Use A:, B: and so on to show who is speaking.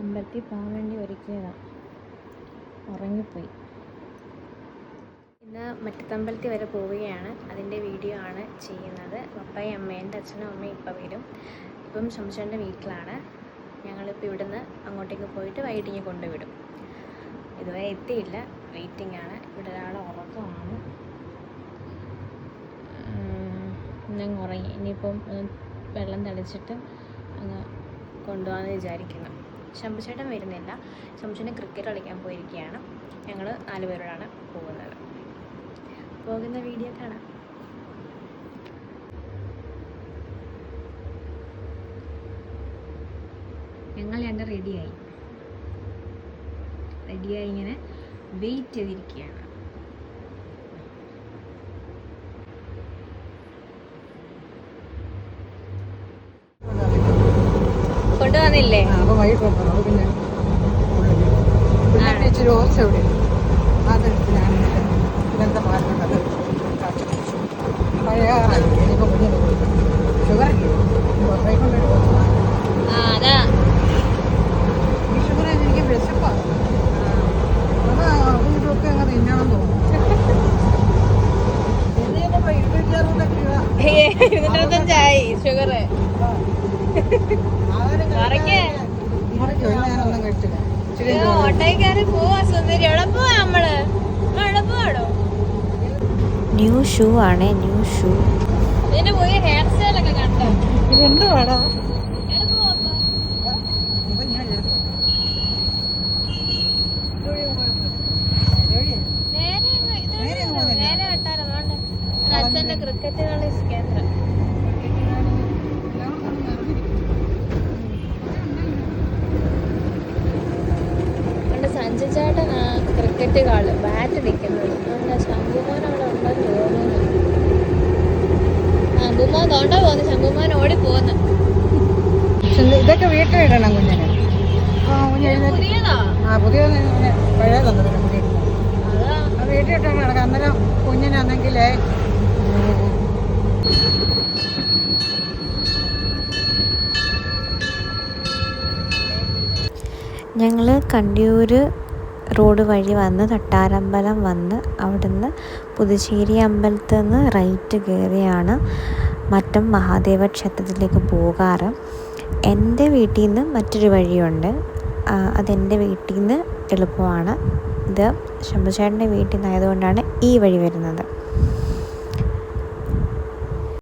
A: അമ്പലത്തിൽ പോകാൻ വേണ്ടി ഒരുക്കിയതാണ് ഉറങ്ങിപ്പോയി. ഇന്ന് മറ്റത്തമ്പലത്തിൽ വരെ പോവുകയാണ്. അതിന്റെ വീഡിയോ ആണ് ചെയ്യുന്നത്. പപ്പയും അമ്മയും എന്റെ അച്ഛനും അമ്മയും ഇപ്പം വരും. ഇപ്പം ശംശന്റെ വീട്ടിലാണ്. ഞങ്ങളിപ്പോൾ ഇവിടുന്ന് അങ്ങോട്ടേക്ക് പോയിട്ട് വൈകിട്ടിങ്ങ് കൊണ്ടുവിടും. ഇതുവരെ എത്തിയില്ല. വെയിറ്റിംഗ് ആണ്. ഇവിടെ ഒരാൾ ഉറക്കമാണ്. ഇന്നങ്ങ് ഉറങ്ങി. ഇനിയിപ്പം വെള്ളം തളിച്ചിട്ട് അങ്ങ് കൊണ്ടുപോകാമെന്ന് വിചാരിക്കുന്നു. ശംഭുചേട്ടൻ വരുന്നില്ല. ശംഭുചേട്ടൻ ക്രിക്കറ്റ് കളിക്കാൻ പോയിരിക്കുകയാണ്. ഞങ്ങൾ നാല് പേരോടാണ് പോകുന്നത്. പോകുന്ന വീഡിയോ കാണാം. ഞങ്ങൾ രണ്ട് റെഡിയായി റെഡിയായി ഇങ്ങനെ വെയിറ്റ് ചെയ്തിരിക്കുകയാണ്. കൊണ്ടുവന്നില്ലേ
B: ആ, അപ്പൊ വൈകിട്ട്. അപ്പൊ പിന്നെ പിള്ളേരുടെ ഇച്ചിരി ഓർച്ച ഇവിടെ അതെടുത്ത് ഞാൻ കാച്ചി കുടിച്ചു. പഴയാറായി ഇനിയിപ്പോ കുഞ്ഞിന് ഷുഗർ ഷുഗർ എനിക്ക് വിശപ്പാണ് ഇതൊക്കെ അങ്ങ് തിന്നണം തോന്നുന്നു. ഇതിനിപ്പോ ഇരുന്നൂറ്റി അറുപത്തൊക്കെ
A: ഷുഗർ ന്യൂ ഷൂ ആണ് ന്യൂ ഷൂ. പോയി ഹെയർ സ്റ്റൈൽ ഒക്കെ കണ്ടോ?
B: ഇതെന്ത്. ഇതുവഴി.
A: നേരെ
B: നേരെ
A: വേണ്ട അച്ഛന്റെ ക്രിക്കറ്റ് കളി കേന്ദ്രം. ആ ക്രിക്കറ്റ് കാൾ ബാറ്റ് നിൽക്കുന്നത് അതുകൊണ്ട് ശംഖുമാൻ അവിടെ ഉണ്ടെന്ന് തോന്നുന്നു. ശംഭുമോൻ തോണ്ട പോകുന്നു. ശംഖുമാൻ ഓടി പോകുന്നു.
B: ഇതൊക്കെ വീട്ടിലിടണം കുഞ്ഞിന്. ആ
A: പുതിയതാ?
B: ആ പുതിയ. പഴയ വീട്ടിലിട്ടാണ് കിടക്കുക അന്നേരം കുഞ്ഞിനാണെങ്കിലേ
C: ഞങ്ങൾ കണ്ടിയൂർ റോഡ് വഴി വന്ന് തട്ടാരമ്പലം വന്ന് അവിടുന്ന് പുതുശ്ശേരി അമ്പലത്തിൽ നിന്ന് റൈറ്റ് കയറിയാണ് മറ്റം മഹാദേവ ക്ഷേത്രത്തിലേക്ക് പോകാറ്. എന്റെ വീട്ടിൽ നിന്ന് മറ്റൊരു വഴിയുണ്ട്. അതെന്റെ വീട്ടിൽ നിന്ന് എളുപ്പമാണ്. ഇത് ശംഭുചേട്ടന്റെ വീട്ടിൽ നിന്നായതുകൊണ്ടാണ് ഈ വഴി വരുന്നത്.